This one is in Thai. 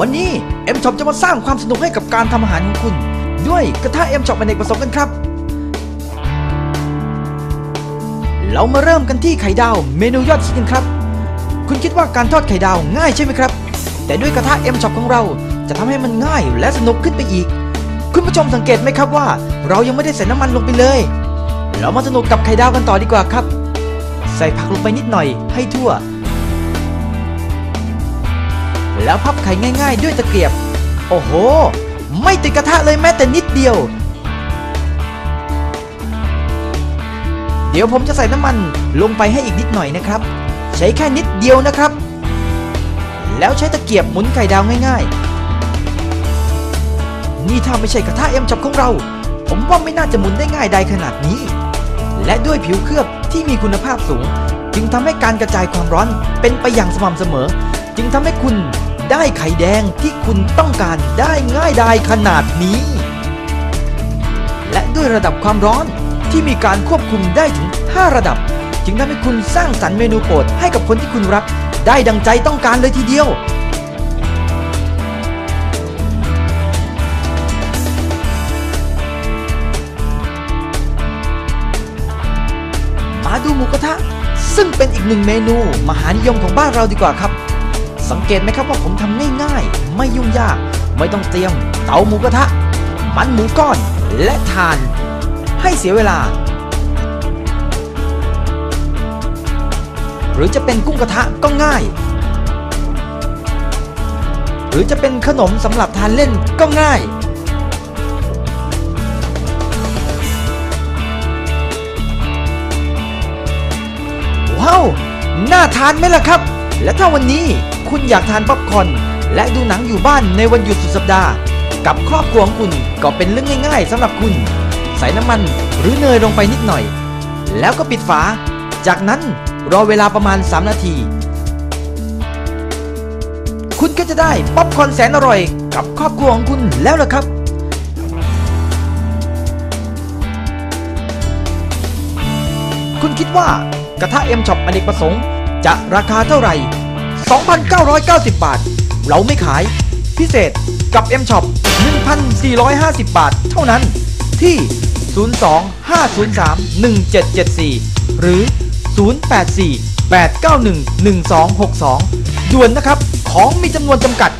วันนี้ M Shop จะมาสร้างความสนุกให้กับการทำอาหารของคุณ ด้วยกระทะ M Shop อปเนกประสงค์กันครับ เรามาเริ่มกันที่ไข่ดาวเมนูยอดฮิตกันครับ คุณคิดว่าการทอดไข่ดาวง่ายใช่ไหมครับ แต่ด้วยกระทะ M Shop ของเราจะทำให้มันง่ายและสนุกขึ้นไปอีก คุณผู้ชมสังเกตไหมครับว่า เรายังไม่ได้ใส่น้ำมันลงไปเลย เรามาสนุกกับไข่ดาวกันต่อดีกว่าครับ ใส่ผักลงไปนิดหน่อยให้ทั่ว แล้วพับไข่ง่าย ๆ ด้วยตะเกียบ โอ้โห ไม่ติดกระทะเลยแม้แต่นิดเดียว เดี๋ยวผมจะใส่น้ำมันลงไปให้อีกนิดหน่อยนะครับ ใช้แค่นิดเดียวนะครับ แล้วใช้ตะเกียบหมุนไข่ดาวง่ายๆ นี่ถ้าไม่ใช่กระทะเอ็มช็อปของเรา ผมว่าไม่น่าจะหมุนได้ง่ายได้ขนาดนี้ และด้วยผิวเคลือบที่มีคุณภาพสูง จึงทำให้การกระจายความร้อนเป็นไปอย่างสม่ำเสมอ จึงทำให้คุณ ได้ไข่แดงที่คุณต้องการได้ง่ายดายขนาดนี้ และด้วยระดับความร้อนที่มีการควบคุมได้ถึง 5 ระดับ จึงทำให้คุณสร้างสรรค์เมนูโปรดให้กับคนที่คุณรัก ได้ดังใจต้องการเลยทีเดียว มาดูหมูกระทะ ซึ่งเป็นอีกหนึ่งเมนูมหานิยมของบ้านเราดีกว่าครับ สังเกตไหมครับว่าผมทำง่ายๆ ไม่ยุ่งยาก ไม่ต้องเตรียม เตาหมูกระทะ มันหมูก้อน และทาน ให้เสียเวลา หรือจะเป็นกุ้งกระทะก็ง่าย หรือจะเป็นขนมสำหรับทานเล่นก็ง่ายว้าว น่าทานไหมล่ะครับ และถ้าวันนี้ คุณอยากทานป๊อปคอร์นและดูหนังอยู่บ้านในวันหยุดสุดสัปดาห์ กับครอบครัวของคุณก็เป็นเรื่องง่ายๆสำหรับคุณ ใส่น้ำมันหรือเนยลงไปนิดหน่อย แล้วก็ปิดฝา จากนั้นรอเวลาประมาณ 3 นาที คุณก็จะได้ป๊อปคอร์นแสนอร่อย กับครอบครัวของคุณแล้วล่ะครับคุณคิดว่ากระทะ M Shop อเนกประสงค์ จะราคาเท่าไหร่ 2,990 บาท เราไม่ขาย พิเศษกับ M Shop 1,450 บาท เท่านั้นที่ 02-503-1774 หรือ 084-891-1262 ด่วนนะครับ ของมีจำนวนจำกัด